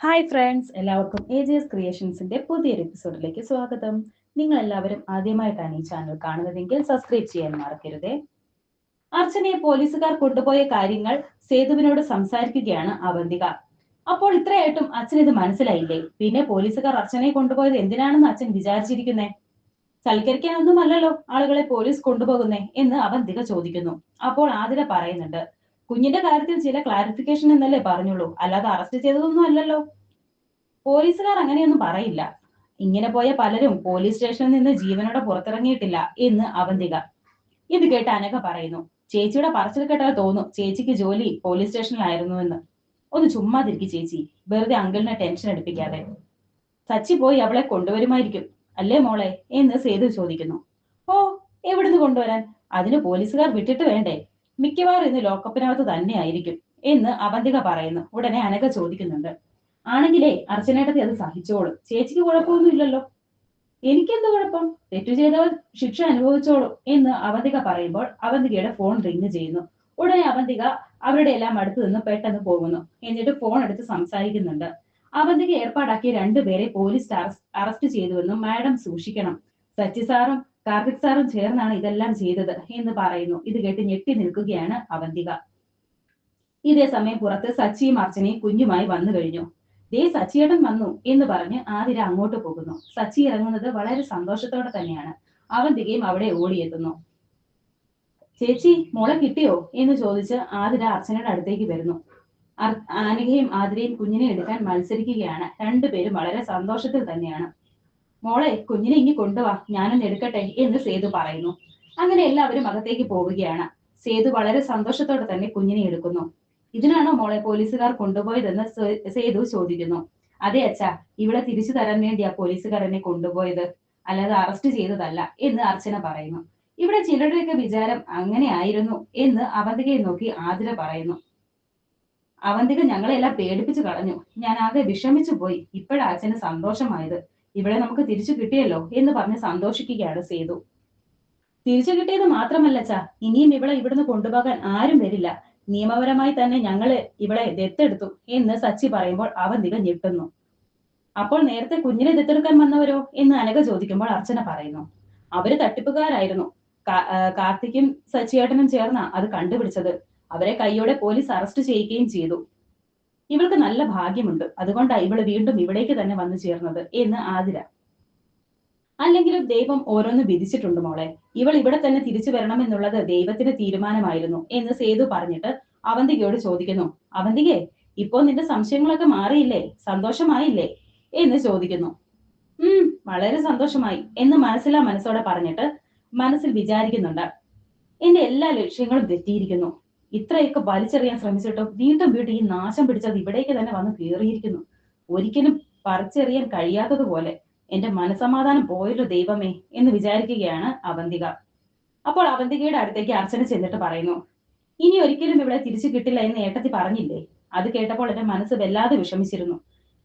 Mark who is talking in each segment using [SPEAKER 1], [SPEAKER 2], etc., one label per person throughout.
[SPEAKER 1] Hi friends എല്ലാവർക്കും A G S ക്രിയേഷൻസിന്റെ പുതിയൊരു എപ്പിസോഡിലേക്ക് സ്വാഗതം. നിങ്ങൾ എല്ലാവരും ആദ്യമായിട്ടാണ് ഈ ചാനൽ കാണുന്നതെങ്കിൽ സബ്സ്ക്രൈബ് ചെയ്യാൻ മറക്കരുതേ. അർച്ചനയെ പോലീസുകാർ കൊണ്ടുപോയ കാര്യങ്ങൾ സേതുവിനോട് സംസാരിക്കുകയാണ് അവന്തിക. അപ്പോൾ ഇത്രയായിട്ടും അച്ഛൻ ഇത് മനസ്സിലായില്ലേ? പിന്നെ പോലീസുകാർ അർച്ചനയെ കൊണ്ടുപോയത് എന്തിനാണെന്ന് അച്ഛൻ വിചാരിച്ചിരിക്കുന്നേ? സൽക്കരിക്കാനൊന്നുമല്ലല്ലോ ആളുകളെ പോലീസ് കൊണ്ടുപോകുന്നേ എന്ന് അവന്തിക ചോദിക്കുന്നു. അപ്പോൾ ആതിര പറയുന്നുണ്ട് കുഞ്ഞിന്റെ കാര്യത്തിൽ ചില ക്ലാരിഫിക്കേഷൻ എന്നല്ലേ പറഞ്ഞുള്ളൂ. അല്ലാതെ അറസ്റ്റ് ചെയ്തതൊന്നും അല്ലല്ലോ. പോലീസുകാർ അങ്ങനെയൊന്നും പറയില്ല. ഇങ്ങനെ പോയ പലരും പോലീസ് സ്റ്റേഷനിൽ നിന്ന് ജീവനോടെ പുറത്തിറങ്ങിയിട്ടില്ല എന്ന് അവന്തിക. ഇത് കേട്ട് അനഘ പറയുന്നു. ചേച്ചിയുടെ പറച്ചിൽ കേട്ടാൽ തോന്നും ചേച്ചിക്ക് ജോലി പോലീസ് സ്റ്റേഷനിലായിരുന്നു എന്ന്. ഒന്ന് ചുമ്മാതിരിക്കും ചേച്ചി. വെറുതെ അങ്കിളിനെ ടെൻഷൻ എടുപ്പിക്കാതെ സച്ചി പോയി അവളെ കൊണ്ടുവരുമായിരിക്കും. അല്ലേ മോളെ? എന്ന് സേതു ചോദിക്കുന്നു. ഓ എവിടുന്ന് കൊണ്ടുവരാൻ? അതിന് പോലീസുകാർ വിട്ടിട്ട് വേണ്ടേ? മിക്കവാറും ഇന്ന് ലോക്കപ്പിനകത്ത് തന്നെ ആയിരിക്കും എന്ന് അവന്തിക പറയുന്നു. ഉടനെ അനക ചോദിക്കുന്നുണ്ട്. ആണെങ്കിലേ അർച്ചനേട്ടത്തി അത് സഹിച്ചോളും. ചേച്ചിക്ക് കുഴപ്പമൊന്നും ഇല്ലല്ലോ എനിക്കെന്ത് കുഴപ്പം? തെറ്റു ചെയ്തവർ ശിക്ഷ അനുഭവിച്ചോളൂ എന്ന് അവന്തിക പറയുമ്പോൾ അവന്തികയുടെ ഫോൺ റിങ് ചെയ്യുന്നു. ഉടനെ അവന്തിക അവരുടെ എല്ലാം അടുത്ത് നിന്ന് പെട്ടെന്ന് പോകുന്നു. എന്നിട്ട് ഫോൺ എടുത്ത് സംസാരിക്കുന്നുണ്ട്. അവന്തിക ഏർപ്പാടാക്കിയ രണ്ടുപേരെ പോലീസ് അറസ്റ്റ് ചെയ്തുവെന്നും മാഡം സൂക്ഷിക്കണം. സച്ചി സാറും കാർത്തിക് സാറും ചേർന്നാണ് ഇതെല്ലാം ചെയ്തത് എന്ന് പറയുന്നു. ഇത് കേട്ട് ഞെട്ടി നിൽക്കുകയാണ് അവന്തിക. ഇതേ സമയം പുറത്ത് സച്ചിയും അർച്ചനയും കുഞ്ഞുമായി വന്നു കഴിഞ്ഞു. ദേ സച്ചിയേട്ടൻ വന്നു എന്ന് പറഞ്ഞ് ആതിര അങ്ങോട്ട് പോകുന്നു. സച്ചി ഇറങ്ങുന്നത് വളരെ സന്തോഷത്തോടെ തന്നെയാണ്. അവന്തികയും അവിടെ ഓടിയെത്തുന്നു. ചേച്ചി മോളെ കിട്ടിയോ? എന്ന് ചോദിച്ച് ആതിര അർച്ചനയുടെ അടുത്തേക്ക് വരുന്നു. അനഘയും ആതിരയും കുഞ്ഞിനെ എടുക്കാൻ മത്സരിക്കുകയാണ്. രണ്ടുപേരും വളരെ സന്തോഷത്തിൽ തന്നെയാണ്. മോളെ കുഞ്ഞിനെ ഇങ്ങി കൊണ്ടുവാ. ഞാനൊന്ന് എടുക്കട്ടെ എന്ന് സേതു പറയുന്നു. അങ്ങനെ എല്ലാവരും അകത്തേക്ക് പോവുകയാണ്. സേതു വളരെ സന്തോഷത്തോടെ തന്നെ കുഞ്ഞിനെ എടുക്കുന്നു. ഇതിനാണോ മോളെ പോലീസുകാർ കൊണ്ടുപോയതെന്ന് സേതു ചോദിക്കുന്നു. അതെ അച്ഛാ ഇവിടെ തിരിച്ചു തരാൻ വേണ്ടിയാ പോലീസുകാർ എന്നെ കൊണ്ടുപോയത്. അല്ലാതെ അറസ്റ്റ് ചെയ്തതല്ല എന്ന് അർച്ചന പറയുന്നു. ഇവിടെ ചിലരുടെയൊക്കെ വിചാരം അങ്ങനെ ആയിരുന്നു എന്ന് അവന്തികയെ നോക്കി ആതിര പറയുന്നു. അവന്തിക ഞങ്ങളെല്ലാം പേടിപ്പിച്ചു കളഞ്ഞു. ഞാൻ ആകെ വിഷമിച്ചു പോയി. ഇപ്പോഴാ അച്ഛന് സന്തോഷമായത്. ഇവിടെ നമുക്ക് തിരിച്ചു കിട്ടിയല്ലോ എന്ന് പറഞ്ഞ് സന്തോഷിക്കുകയാണ് സേതു. തിരിച്ചു കിട്ടിയത് മാത്രമല്ല ചാ ഇനിയും ഇവളെ ഇവിടുന്ന് കൊണ്ടുപോകാൻ ആരും വരില്ല. നിയമപരമായി തന്നെ ഞങ്ങൾ ഇവളെ ദത്തെടുത്തു എന്ന് സച്ചി പറയുമ്പോൾ അവന്തിക ഞെട്ടുന്നു. അപ്പോൾ നേരത്തെ കുഞ്ഞിനെ ദത്തെടുക്കാൻ വന്നവരോ എന്ന് അനഘ ചോദിക്കുമ്പോൾ അർച്ചന പറയുന്നു. അവർ തട്ടിപ്പുകാരായിരുന്നു. കാർത്തിക്കും സച്ചിയേട്ടനും ചേർന്ന അത് കണ്ടുപിടിച്ചത്. അവരെ കൈയോടെ പോലീസ് അറസ്റ്റ് ചെയ്യുകയും ചെയ്തു. ഇവൾക്ക് നല്ല ഭാഗ്യമുണ്ട്. അതുകൊണ്ടാണ് ഇവൾ വീണ്ടും ഇവിടേക്ക് തന്നെ വന്നു ചേർന്നത് എന്ന് ആതിര. അല്ലെങ്കിലും ദൈവം ഓരോന്ന് വിധിച്ചിട്ടുണ്ട് മോളെ. ഇവൾ ഇവിടെ തന്നെ തിരിച്ചു വരണം എന്നുള്ളത് ദൈവത്തിന്റെ തീരുമാനമായിരുന്നു എന്ന് സേതു പറഞ്ഞിട്ട് അവന്തികയോട് ചോദിക്കുന്നു. അവന്തികെ ഇപ്പോ നിന്റെ സംശയങ്ങളൊക്കെ മാറിയില്ലേ? സന്തോഷമായില്ലേ? എന്ന് ചോദിക്കുന്നു. ഉം വളരെ സന്തോഷമായി എന്ന് മനസ്സിലാ മനസ്സോടെ പറഞ്ഞിട്ട് മനസ്സിൽ വിചാരിക്കുന്നുണ്ട്. എന്റെ എല്ലാ ലക്ഷ്യങ്ങളും തെറ്റിയിരിക്കുന്നു. ഇത്രയൊക്കെ വലിച്ചെറിയാൻ ശ്രമിച്ചിട്ടും? വീണ്ടും വീണ്ടും ഈ നാശം പിടിച്ചത് ഇവിടേക്ക് തന്നെ വന്ന് കയറിയിരിക്കുന്നു. ഒരിക്കലും പറിച്ചെറിയാൻ കഴിയാത്തതുപോലെ എന്റെ മനസമാധാനം പോയല്ലോ ദൈവമേ എന്ന് വിചാരിക്കുകയാണ് അവന്തിക. അപ്പോൾ അവന്തികയുടെ അടുത്തേക്ക് അർച്ചന ചെന്നിട്ട് പറയുന്നു ഇനി ഒരിക്കലും ഇവിടെ തിരിച്ചു കിട്ടില്ല എന്ന് ഏട്ടത്തി പറഞ്ഞില്ലേ? അത് കേട്ടപ്പോൾ എന്റെ മനസ്സ് വല്ലാതെ വിഷമിച്ചിരുന്നു.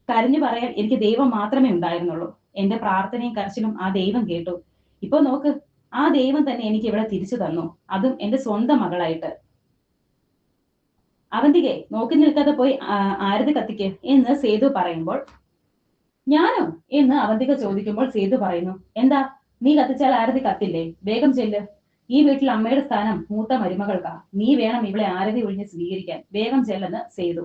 [SPEAKER 1] കരഞ്ഞു പറയാൻ എനിക്ക് ദൈവം മാത്രമേ ഉണ്ടായിരുന്നുള്ളൂ. എന്റെ പ്രാർത്ഥനയും കരച്ചിലും ആ ദൈവം കേട്ടു. ഇപ്പൊ നോക്ക് ആ ദൈവം തന്നെ എനിക്ക് ഇവിടെ തിരിച്ചു തന്നു. അതും എന്റെ സ്വന്തം മകളായിട്ട്. അവന്തികെ നോക്കി നിൽക്കാതെ പോയി ആരത് കത്തിക്ക് എന്ന് സേതു പറയുമ്പോൾ ഞാനോ എന്ന് അവന്തിക ചോദിക്കുമ്പോൾ സേതു പറയുന്നു എന്താ നീ കത്തിച്ചാൽ ആരതി കത്തില്ലേ? വേഗം ചെല്ല്. ഈ വീട്ടിൽ അമ്മയുടെ സ്ഥാനം മൂത്ത മരുമകൾക്കാ. നീ വേണം ഇവളെ ആരതി ഒഴിഞ്ഞ് സ്വീകരിക്കാൻ. വേഗം ചെല്ലെന്ന് സേതു.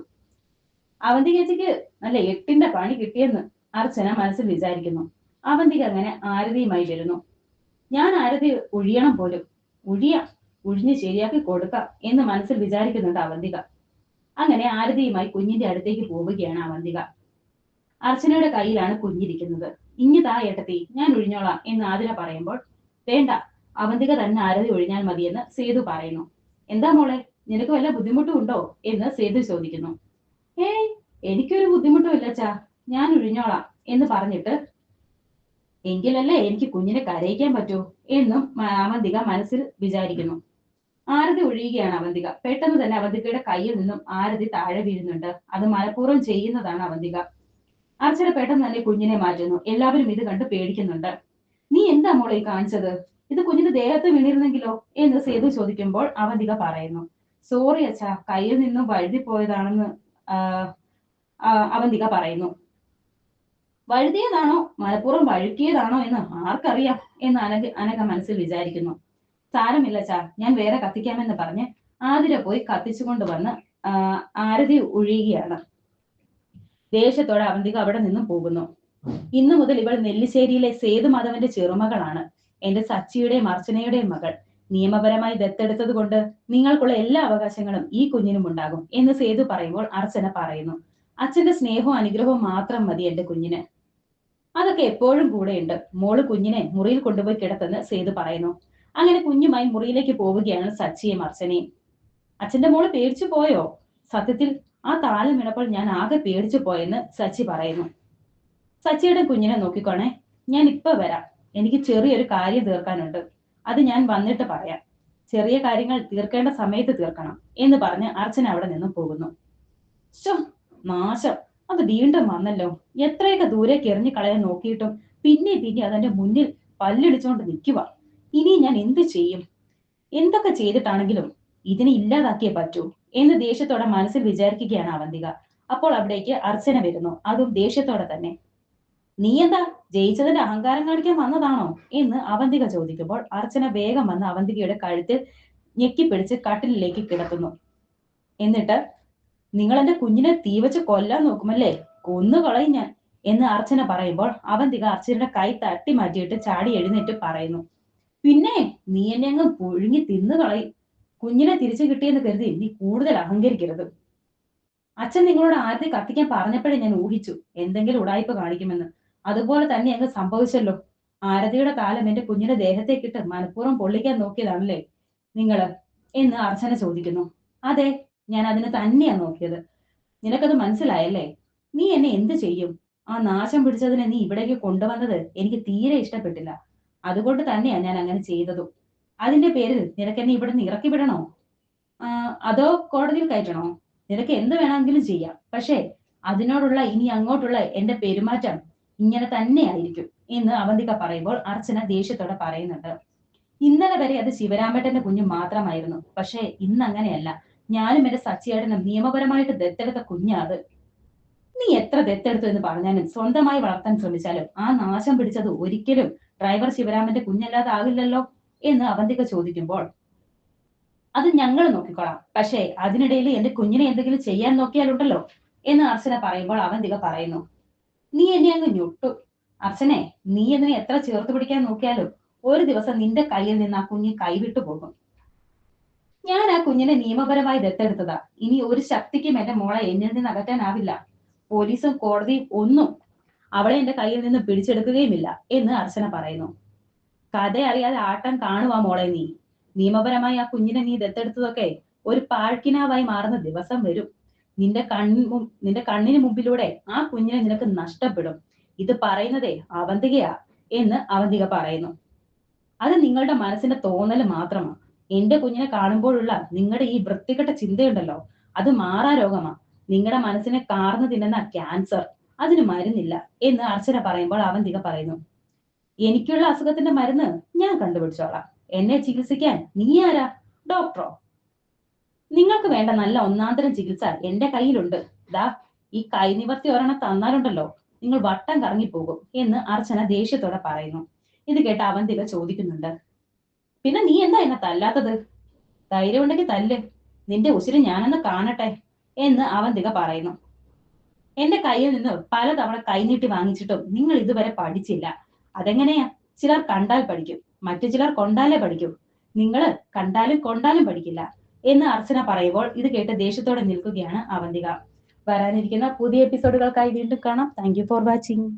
[SPEAKER 1] അവന്തികേച്ചിക്ക് നല്ല എട്ടിന്റെ പണി കിട്ടിയെന്ന് അർച്ചന മനസ്സിൽ വിചാരിക്കുന്നു. അവന്തിക അങ്ങനെ ആരതിയുമായി വരുന്നു. ഞാൻ ആരതി ഒഴിയണം പോലും. ഒഴിയാം. ഒഴിഞ്ഞ് ശരിയാക്കി കൊടുക്കാം എന്ന് മനസ്സിൽ വിചാരിക്കുന്നുണ്ട് അവന്തിക. അങ്ങനെ ആരതിയുമായി കുഞ്ഞിന്റെ അടുത്തേക്ക് പോവുകയാണ് അവന്തിക അർച്ചനയുടെ കയ്യിലാണ് കുഞ്ഞിരിക്കുന്നത്. ഇനി താ ഏട്ടത്തി ഞാൻ ഒഴിഞ്ഞോളാം എന്ന് ആതിര പറയുമ്പോൾ വേണ്ട അവന്തിക തന്നെ ആരതി ഒഴിഞ്ഞാൽ മതിയെന്ന് സേതു പറയുന്നു. എന്താ മോളെ നിനക്ക് വല്ല ബുദ്ധിമുട്ടും ഉണ്ടോ എന്ന് സേതു ചോദിക്കുന്നു. ഏയ് എനിക്കൊരു ബുദ്ധിമുട്ടും ഇല്ല ചാ ഞാൻ ഒഴിഞ്ഞോളാം എന്ന് പറഞ്ഞിട്ട് എങ്കിലല്ലേ എനിക്ക് കുഞ്ഞിനെ കരയിക്കാൻ പറ്റൂ എന്നും അവന്തിക മനസ്സിൽ വിചാരിക്കുന്നു. ആരതി ഒഴിയുകയാണ് അവന്തിക. പെട്ടെന്ന് തന്നെ അവന്തികയുടെ കയ്യിൽ നിന്നും ആരതി താഴെ വീഴുന്നുണ്ട്. അത് മനഃപൂർവം ചെയ്യുന്നതാണ് അവന്തിക. അർച്ചന പെട്ടെന്ന് തന്നെ കുഞ്ഞിനെ മാറ്റുന്നു. എല്ലാവരും ഇത് കണ്ട് പേടിക്കുന്നുണ്ട്. നീ എന്താ മോളെ കാണിച്ചത്? ഇത് കുഞ്ഞിന്റെ ദേഹത്ത് വീണിരുന്നെങ്കിലോ? എന്ന് സേതു ചോദിക്കുമ്പോൾ അവന്തിക പറയുന്നു. സോറി അച്ഛാ കയ്യിൽ നിന്നും വഴുതി പോയതാണെന്ന് അവന്തിക പറയുന്നു. വഴുതിയതാണോ? മലപ്പുറം വഴുക്കിയതാണോ എന്ന് ആർക്കറിയാം എന്ന് അനക അനക മനസ്സിൽ വിചാരിക്കുന്നു. സാരമില്ല ചാ. ഞാൻ വേറെ കത്തിക്കാമെന്ന് പറഞ്ഞ് ആതിര പോയി കത്തിച്ചുകൊണ്ട് വന്ന് ആരതി ഒഴിയുകയാണ് ദേഷ്യത്തോടെ അവന്തിക അവിടെ നിന്നും പോകുന്നു. ഇന്നു മുതൽ ഇവൾ നെല്ലിശ്ശേരിയിലെ സേതുമാധവന്റെ ചെറുമകളാണ്. എന്റെ സച്ചിയുടെയും അർച്ചനയുടെയും മകൾ. നിയമപരമായി ദത്തെടുത്തത് കൊണ്ട് നിങ്ങൾക്കുള്ള എല്ലാ അവകാശങ്ങളും ഈ കുഞ്ഞിനും ഉണ്ടാകും എന്ന് സേതു പറയുമ്പോൾ അർച്ചന പറയുന്നു. അച്ഛന്റെ സ്നേഹവും അനുഗ്രഹവും മാത്രം മതി എന്റെ കുഞ്ഞിന്. അതൊക്കെ എപ്പോഴും കൂടെയുണ്ട്. മോൾ കുഞ്ഞിനെ മുറിയിൽ കൊണ്ടുപോയി കിടത്തെന്ന് സേതു പറയുന്നു. അങ്ങനെ കുഞ്ഞുമായി മുറിയിലേക്ക് പോവുകയാണ് സച്ചിയും അർച്ചനയും. അച്ഛന്റെ മോൾ പേടിച്ചു പോയോ? സത്യത്തിൽ ആ താലം വീണപ്പോൾ ഞാൻ ആകെ പേടിച്ചു പോയെന്ന് സച്ചി പറയുന്നു. സച്ചിയുടെ കുഞ്ഞിനെ നോക്കിക്കോണേ ഞാൻ ഇപ്പൊ വരാം. എനിക്ക് ചെറിയൊരു കാര്യം തീർക്കാനുണ്ട്. അത് ഞാൻ വന്നിട്ട് പറയാം. ചെറിയ കാര്യങ്ങൾ തീർക്കേണ്ട സമയത്ത് തീർക്കണം എന്ന് പറഞ്ഞ് അർച്ചന അവിടെ നിന്നും പോകുന്നു. ശോ നാശം. അത് വീണ്ടും വന്നല്ലോ. എത്രയൊക്കെ ദൂരേക്ക് എറിഞ്ഞു കളയാൻ നോക്കിയിട്ടും പിന്നെ പിന്നെ അതെന്റെ മുന്നിൽ പല്ലിടിച്ചുകൊണ്ട് നിൽക്കുക ഇനി ഞാൻ എന്ത് ചെയ്യും? എന്തൊക്കെ ചെയ്തിട്ടാണെങ്കിലും ഇതിനെ ഇല്ലാതാക്കിയേ പറ്റൂ എന്ന് ദേഷ്യത്തോടെ മനസ്സിൽ വിചാരിക്കുകയാണ് അവന്തിക. അപ്പോൾ അവിടേക്ക് അർച്ചന വരുന്നു. അതും ദേഷ്യത്തോടെ തന്നെ. നീ എന്താ ജയിച്ചതിന്റെ അഹങ്കാരം കാണിക്കാൻ വന്നതാണോ? എന്ന് അവന്തിക ചോദിക്കുമ്പോൾ അർച്ചന വേഗം വന്ന് അവന്തികയുടെ കഴുത്തിൽ ഞെക്കിപ്പിടിച്ച് കട്ടിലിലേക്ക് കിടത്തുന്നു. എന്നിട്ട് നിങ്ങൾ എന്റെ കുഞ്ഞിനെ തീവച്ച് കൊല്ലാൻ നോക്കുമല്ലേ? കൊന്നുകളയും ഞാൻ. എന്ന് അർച്ചന പറയുമ്പോൾ അവന്തിക അർച്ചനയുടെ കൈ തട്ടി മാറ്റിയിട്ട് ചാടി എഴുന്നേറ്റ് പറയുന്നു. പിന്നെ നീ എന്നെ അങ്ങ് പുഴുങ്ങി തിന്നു കളയും. കുഞ്ഞിനെ തിരിച്ചു കിട്ടിയെന്ന് കരുതി നീ കൂടുതൽ അഹങ്കരിക്കരുത്. അച്ഛൻ നിങ്ങളോട് ആദ്യം കത്തിക്കാൻ പറഞ്ഞപ്പോഴേ ഞാൻ ഊഹിച്ചു. എന്തെങ്കിലും ഉടായ്പ കാണിക്കുമെന്ന്. അതുപോലെ തന്നെ അങ്ങ് സംഭവിച്ചല്ലോ. ആരതിയുടെ കാലം എന്റെ കുഞ്ഞിന്റെ ദേഹത്തേക്കിട്ട് മനഃപൂർവം പൊള്ളിക്കാൻ നോക്കിയതാണല്ലേ? നിങ്ങൾ എന്ന് അർച്ചന ചോദിക്കുന്നു. അതെ ഞാൻ അതിന് തന്നെയാ നോക്കിയത്. നിനക്കത് മനസ്സിലായല്ലേ? നീ എന്നെ എന്ത് ചെയ്യും? ആ നാശം പിടിച്ചതിനെ നീ ഇവിടേക്ക് കൊണ്ടുവന്നത് എനിക്ക് തീരെ ഇഷ്ടപ്പെട്ടില്ല. അതുകൊണ്ട് തന്നെയാ ഞാൻ അങ്ങനെ ചെയ്തതും. അതിന്റെ പേരിൽ നിനക്ക് എന്നെ ഇവിടെ നിന്ന് ഇറക്കി വിടണോ? അതോ കോടതിയിൽ കയറ്റണോ? നിനക്ക് എന്ത് വേണമെങ്കിലും ചെയ്യാം. പക്ഷേ അതിനോടുള്ള ഇനി അങ്ങോട്ടുള്ള എന്റെ പെരുമാറ്റം ഇങ്ങനെ തന്നെ ആയിരിക്കും എന്ന് അവന്തിക പറയുമ്പോൾ അർച്ചന ദേഷ്യത്തോടെ പറയുന്നുണ്ട്. ഇന്നലെ വരെ അത് ശിവരാമേട്ടന്റെ കുഞ്ഞു മാത്രമായിരുന്നു. പക്ഷേ ഇന്ന് അങ്ങനെയല്ല. ഞാനും എന്റെ സച്ചിയേട്ടനും നിയമപരമായിട്ട് ദത്തെടുത്ത കുഞ്ഞാ അത്. നീ എത്ര ദത്തെടുത്തു എന്ന് പറഞ്ഞാലും സ്വന്തമായി വളർത്താൻ ശ്രമിച്ചാലും ആ നാശം പിടിച്ചത് ഒരിക്കലും ഡ്രൈവർ ശിവരാമന്റെ കുഞ്ഞല്ലാതെ ആകില്ലല്ലോ എന്ന് അവന്തിക ചോദിക്കുമ്പോൾ അത് ഞങ്ങൾ നോക്കിക്കോളാം. പക്ഷേ അതിനിടയിൽ എന്റെ കുഞ്ഞിനെ എന്തെങ്കിലും ചെയ്യാൻ നോക്കിയാലുണ്ടല്ലോ? എന്ന് അർച്ചന പറയുമ്പോൾ അവന്തിക പറയുന്നു നീ എന്നെ അങ്ങ് ഞൊട്ടു. അർച്ചനെ നീ എന്നെ എത്ര ചേർത്ത് പിടിക്കാൻ നോക്കിയാലും ഒരു ദിവസം നിന്റെ കയ്യിൽ നിന്ന് ആ കുഞ്ഞ് കൈവിട്ടു പോകും. ഞാൻ ആ കുഞ്ഞിനെ നിയമപരമായി ദത്തെടുത്തതാ ഇനി ഒരു ശക്തിക്കും എന്റെ മോളെ എന്നിൽ നിന്ന് അകറ്റാനാവില്ല. പോലീസും കോടതിയും ഒന്നും അവളെ എന്റെ കയ്യിൽ നിന്ന് പിടിച്ചെടുക്കുകയുമില്ല എന്ന് അർച്ചന പറയുന്നു. കഥ അറിയാതെ ആട്ടം കാണുവാ മോളെ നീ. നിയമപരമായി ആ കുഞ്ഞിനെ നീ ദത്തെടുത്തതൊക്കെ ഒരു പാഴ്ക്കിനാവായി മാറുന്ന ദിവസം വരും. നിന്റെ കണ്ണ് നിന്റെ കണ്ണിന് മുമ്പിലൂടെ ആ കുഞ്ഞിനെ നിനക്ക് നഷ്ടപ്പെടും. ഇത് പറയുന്നതേ അവന്തികയാ എന്ന് അവന്തിക പറയുന്നു. അത് നിങ്ങളുടെ മനസ്സിന്റെ തോന്നൽ മാത്രമാണ് എന്റെ കുഞ്ഞിനെ കാണുമ്പോഴുള്ള നിങ്ങളുടെ ഈ വൃത്തികെട്ട ചിന്തയുണ്ടല്ലോ. അത് മാറാ രോഗമാ. നിങ്ങളുടെ മനസ്സിനെ കാർന്നു തിന്നുന്ന ക്യാൻസർ അതിന് മരുന്നില്ല എന്ന് അർച്ചന പറയുമ്പോൾ അവൻ തിക പറയുന്നു. എനിക്കുള്ള അസുഖത്തിന്റെ മരുന്ന് ഞാൻ കണ്ടുപിടിച്ചോളാം. എന്നെ ചികിത്സിക്കാൻ നീ ആരാ? ഡോക്ടറോ നിങ്ങൾക്ക് വേണ്ട നല്ല ഒന്നാന്തരം ചികിത്സ എന്റെ കയ്യിലുണ്ട്. ദാ ഈ കൈ നിവർത്തി ഒരെണ്ണം തന്നാലുണ്ടല്ലോ നിങ്ങൾ വട്ടം കറങ്ങിപ്പോകും എന്ന് അർച്ചന ദേഷ്യത്തോടെ പറയുന്നു. ഇത് കേട്ട് തിക ചോദിക്കുന്നുണ്ട്. പിന്നെ നീ എന്താ എന്നെ തല്ലാത്തത്? ധൈര്യമുണ്ടെങ്കിൽ തല്ല്. നിന്റെ ഉസിര് ഞാനൊന്ന് കാണട്ടെ. എന്ന് അവന്തിക പറയുന്നു. എന്റെ കയ്യിൽ നിന്ന് പലതവണ കൈനീട്ടി വാങ്ങിച്ചിട്ടും നിങ്ങൾ ഇതുവരെ പഠിച്ചില്ല. അതെങ്ങനെയാ? ചിലർ കണ്ടാൽ പഠിക്കും മറ്റു ചിലർ കൊണ്ടാലേ പഠിക്കും. നിങ്ങൾ കണ്ടാലും കൊണ്ടാലും പഠിക്കില്ല എന്ന് അർച്ചന പറയുമ്പോൾ ഇത് കേട്ട് ദേഷ്യത്തോടെ നിൽക്കുകയാണ് അവന്തിക. വരാനിരിക്കുന്ന പുതിയ എപ്പിസോഡുകൾക്കായി വീണ്ടും കാണാം. Thank for watching